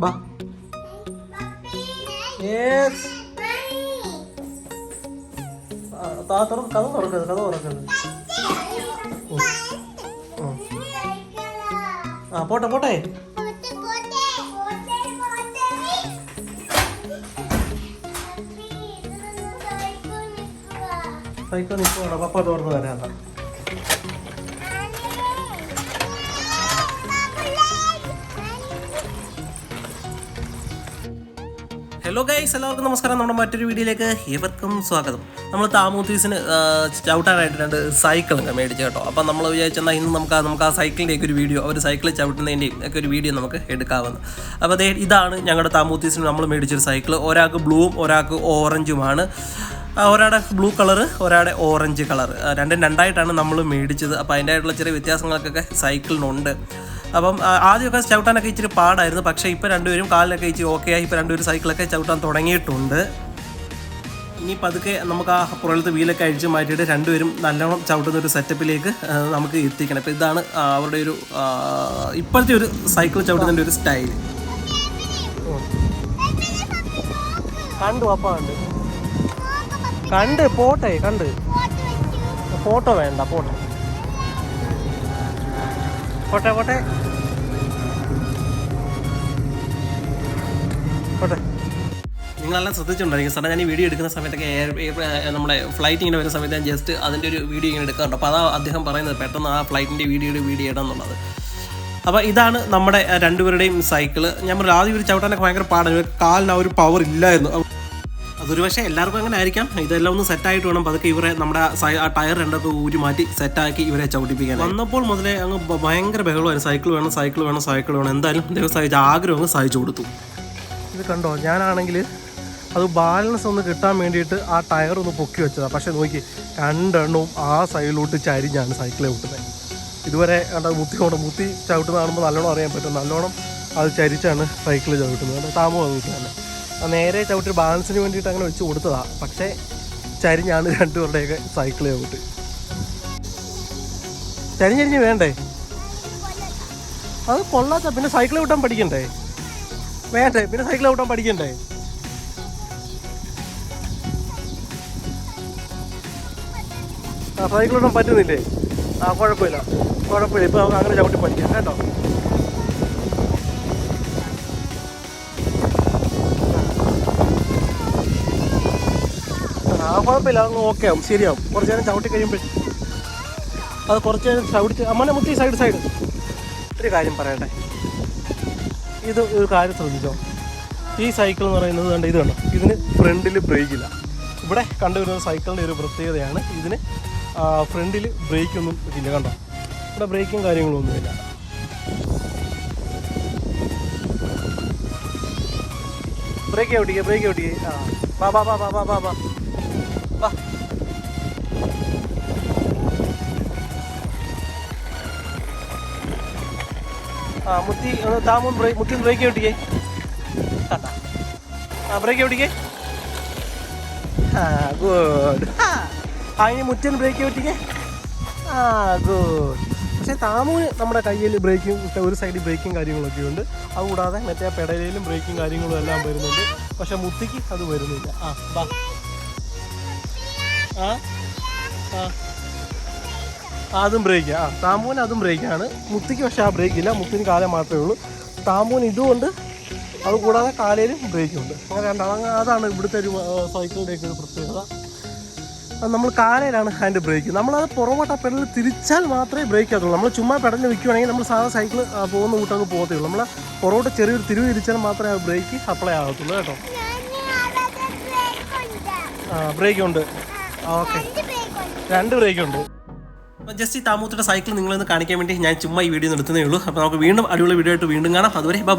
ബാ യെസ് കഥ തുറക്കരുത് കഥ തുറക്കരുത്. ആ. പോട്ടെ പോട്ടെ. സൈക്കിൾ നിൽക്കുവാണോ പപ്പ തുറന്ന് തരാം ഹലോ ഗൈസ് എല്ലാവർക്കും നമസ്കാരം. നമ്മുടെ മറ്റൊരു വീഡിയോയിലേക്ക് ഏവർക്കും സ്വാഗതം. നമ്മൾ താമൂത്തീസിന് ചവിട്ടാനായിട്ട് രണ്ട് സൈക്കിളൊക്കെ മേടിച്ചു കേട്ടോ. അപ്പം നമ്മൾ വിചാരിച്ചെന്നാൽ ഇന്ന് നമുക്ക് നമുക്ക് ആ സൈക്കിളിന്റെയൊക്കെ ഒരു വീഡിയോ അവർ സൈക്കിൾ ചവിട്ടുന്നതിന്റെയും ഒക്കെ ഒരു വീഡിയോ നമുക്ക് എടുക്കാവുന്നത് അപ്പോൾ അതേ ഇതാണ് ഞങ്ങളുടെ താമൂത്തീസിന് നമ്മൾ മേടിച്ചൊരു സൈക്കിൾ ഒരാൾക്ക് ബ്ലൂവും ഒരാൾക്ക് ഓറഞ്ചുമാണ്. ഒരാടെ ബ്ലൂ കളർ ഒരാടെ ഓറഞ്ച് കളർ രണ്ടും രണ്ടായിട്ടാണ് നമ്മൾ മേടിച്ചത്. അപ്പോൾ അതിന്റെ ആയിട്ടുള്ള ചെറിയ വ്യത്യാസങ്ങൾക്കൊക്കെ സൈക്കിളിനുണ്ട്. അപ്പം ആദ്യമൊക്കെ ചവിട്ടാനൊക്കെ ഇച്ചിരി പാടായിരുന്നു. പക്ഷേ ഇപ്പോൾ രണ്ടുപേരും കാലിനൊക്കെ ഇച്ചിരി ഓക്കെ ആയി. ഇപ്പോൾ രണ്ടുപേരും സൈക്കിളൊക്കെ ചവിട്ടാൻ തുടങ്ങിയിട്ടുണ്ട്. ഇനി പതുക്കെ നമുക്ക് ആ പുറകിലത്തെ വീലൊക്കെ അഴിച്ച് മാറ്റിയിട്ട് രണ്ടുപേരും നല്ലോണം ചവിട്ടുന്ന ഒരു സെറ്റപ്പിലേക്ക് നമുക്ക് എത്തിക്കണം. അപ്പോൾ ഇതാണ് അവരുടെ ഒരു ഇപ്പോഴത്തെ ഒരു സൈക്കിൾ ചവിട്ടുന്നതിന്റെ ഒരു സ്റ്റൈൽ കണ്ടു അപ്പ കണ്ട്. കണ്ട് പോട്ടെ കണ്ട്. ഫോട്ടോ വേണ്ട പോട്ടെ. പോട്ടെ പോട്ടെ. പോട്ടെ. നിങ്ങളെല്ലാം ശ്രദ്ധിച്ചിട്ടുണ്ടായിരിക്കും. സാറേ ഞാൻ ഈ വീഡിയോ എടുക്കുന്ന സമയത്തൊക്കെ എയർ നമ്മുടെ ഫ്ലൈറ്റ് ഇങ്ങനെ വരുന്ന സമയത്ത് ഞാൻ ജസ്റ്റ് അതിന്റെ ഒരു വീഡിയോ ഇങ്ങനെ എടുക്കാറുണ്ട്. അപ്പോൾ അതാ അദ്ദേഹം പറയുന്നത് പെട്ടെന്ന് ആ ഫ്ലൈറ്റിന്റെ വീഡിയോയുടെ വീഡിയോ ഇടാം എന്നുള്ളത് അപ്പോൾ ഇതാണ് നമ്മുടെ രണ്ടുപേരുടെയും സൈക്കിൾ ഞാൻ ആദ്യം ഒരു ചവിട്ടാനൊക്കെ ഭയങ്കര പാടാണ് കാലിന് ആ ഒരു പവർ ഇല്ലായിരുന്നു. അതൊരു പക്ഷേ എല്ലാവർക്കും അങ്ങനെ ആയിരിക്കാം. ഇതെല്ലാം ഒന്ന് സെറ്റായിട്ട് വേണം പതുക്കെ ഇവരെ നമ്മുടെ ടയർ രണ്ടൊക്കെ ഊരി മാറ്റി സെറ്റാക്കി ഇവരെ ചവിട്ടിപ്പിക്കാൻ. വന്നപ്പോൾ മുതലേ അങ്ങ് ഭയങ്കര ബഹളമായിരുന്നു. സൈക്കിൾ വേണം സൈക്കിൾ വേണം സൈക്കിൾ വേണം. എന്തായാലും ദൈവം സഹിച്ച ആഗ്രഹം അങ്ങ് സഹിച്ചു കൊടുത്തു. ഇത് കണ്ടോ? ഞാനാണെങ്കിൽ അത് ബാലൻസ് ഒന്ന് കിട്ടാൻ വേണ്ടിയിട്ട് ആ ടയർ ഒന്ന് പൊക്കി വെച്ചതാണ് പക്ഷെ നോക്കി രണ്ടെണ്ണവും ആ സൈഡിലോട്ട് ചരിഞ്ഞാണ് സൈക്കിളെ വിട്ടുന്നത് ഇതുവരെ കണ്ട മുത്തി കൊണ്ട് മുത്തി ചവിട്ടുന്ന കാണുമ്പോൾ നല്ലോണം അറിയാൻ പറ്റും. നല്ലോണം അത് ചരിച്ചാണ് സൈക്കിൾ ചവിട്ടുന്നത്. താമസം ആ നേരെ ചവിട്ടി ബാലൻസിന് വേണ്ടിയിട്ട് അങ്ങനെ വെച്ച് കൊടുത്തതാ. പക്ഷേ ചരിഞ്ഞാണ് രണ്ടു രണ്ടുപേരുടെയൊക്കെ സൈക്കിൾ ചവിട്ട്. ചരിഞ്ഞരിഞ്ഞ് വേണ്ടേ? അത് കൊള്ളാത്ത പിന്നെ സൈക്കിൾ കൂട്ടാൻ പഠിക്കണ്ടേ? വേണ്ടേ? പിന്നെ സൈക്കിൾ കൂട്ടാൻ പഠിക്കണ്ടേ? ആ സൈക്കിൾ കൂട്ടാൻ പറ്റുന്നില്ലേ? ആ കുഴപ്പമില്ല. കുഴപ്പമില്ല. ഇപ്പൊ നമുക്ക് അങ്ങനെ ചവിട്ടി പഠിക്കാം കേട്ടോ? കുഴപ്പമില്ല അങ്ങ് ഓക്കെ ആവും. ശരിയാവും. കുറച്ച് നേരം ചവിട്ടി കഴിയുമ്പോൾ അത് കുറച്ച് നേരം ചവിട്ടി അമ്മനെ മുട്ടി സൈഡ് സൈഡ് ഒരു കാര്യം പറയട്ടെ. ഇത് ഒരു കാര്യം ശ്രദ്ധിച്ചോ. ഈ സൈക്കിൾ എന്ന് പറയുന്നത് കണ്ട ഇത് കണ്ടോ? ഇതിന് ഫ്രണ്ടിൽ ബ്രേക്കില്ല ഇവിടെ കണ്ടുവരുന്ന സൈക്കിളിന്റെ ഒരു പ്രത്യേകതയാണ്. ഇതിന് ഫ്രണ്ടിൽ ബ്രേക്കൊന്നും ഇല്ല കണ്ടോ? ഇവിടെ ബ്രേക്കും കാര്യങ്ങളും ഒന്നുമില്ല ബ്രേക്ക് ഓടിക്കുക ബ്രേക്ക് ഓടിക്കുക ആ ബാ ബാ ബാ ബാ ബാ ബാ ബാ ആ മുത്തി ഒന്ന് താമം ബ്രേക്ക് മുത്തി ബ്രേക്ക് ഓടിക്കേ ആ ബ്രേക്ക് ഓടിക്കേ ആ ഗുഡ്. ആ ഇനി മുറ്റൻ ബ്രേക്ക് ഓട്ടിക്കേ ആ ഗുഡ്. പക്ഷേ താമൂന് നമ്മുടെ കയ്യിൽ ബ്രേക്കും ഒരു സൈഡിൽ ബ്രേക്കും കാര്യങ്ങളൊക്കെ ഉണ്ട്. അതുകൂടാതെ മറ്റേ പെടലിലും ബ്രേക്കും കാര്യങ്ങളും എല്ലാം വരുന്നുണ്ട്. പക്ഷെ മുത്തിക്ക് അത് വരുന്നില്ല. ആ ബാ ആ ആ. അതും ബ്രേക്ക് ആ. താമൂന് അതും ബ്രേക്കാണ് മുത്തിക്ക് പക്ഷേ ആ ബ്രേക്ക് ഇല്ല. മുത്തിന് കാലം മാത്രമേ ഉള്ളൂ. താമൂന് അത് കൂടാതെ കാലയിലും ബ്രേക്കുണ്ട് അങ്ങനെ രണ്ടാണ് അതാണ് ഇവിടുത്തെ ഒരു സൈക്കിളിന്റെയൊക്കെ ഒരു പ്രത്യേകത. നമ്മൾ കാലയിലാണ് അതിന്റെ ബ്രേക്ക് നമ്മളത് പുറകോട്ട് ആ പെഡൽ തിരിച്ചാൽ മാത്രമേ ബ്രേക്ക് ആകത്തുള്ളൂ. നമ്മൾ ചുമ്മാ പെടലിൽ നിൽക്കുകയാണെങ്കിൽ നമ്മൾ സാധാ സൈക്കിൾ പോകുന്ന കൂട്ടങ്ങ് പോകത്തേ ഉള്ളൂ നമ്മൾ പുറകോട്ട് ചെറിയൊരു തിരിവ് തിരിച്ചാൽ മാത്രമേ ആ ബ്രേക്ക് അപ്ലൈ ആകത്തുള്ളൂ കേട്ടോ. ആ ബ്രേക്ക് ഉണ്ട്. ഓക്കെ. രണ്ട് ബ്രേക്ക് ഉണ്ട് ജസ്റ്റ് ഈ താമൂത്തിയുടെ സൈക്കിൾ നിങ്ങളൊന്ന് കാണിക്കാൻ വേണ്ടി ഞാൻ ചുമ്മാ ഈ വീഡിയോ നിർത്തുന്നേ ഉള്ളൂ. അപ്പോൾ നമുക്ക് വീണ്ടും അടിപൊളി വീഡിയോ ആയിട്ട് വീണ്ടും കാണാം. അതുവരെ ബൈ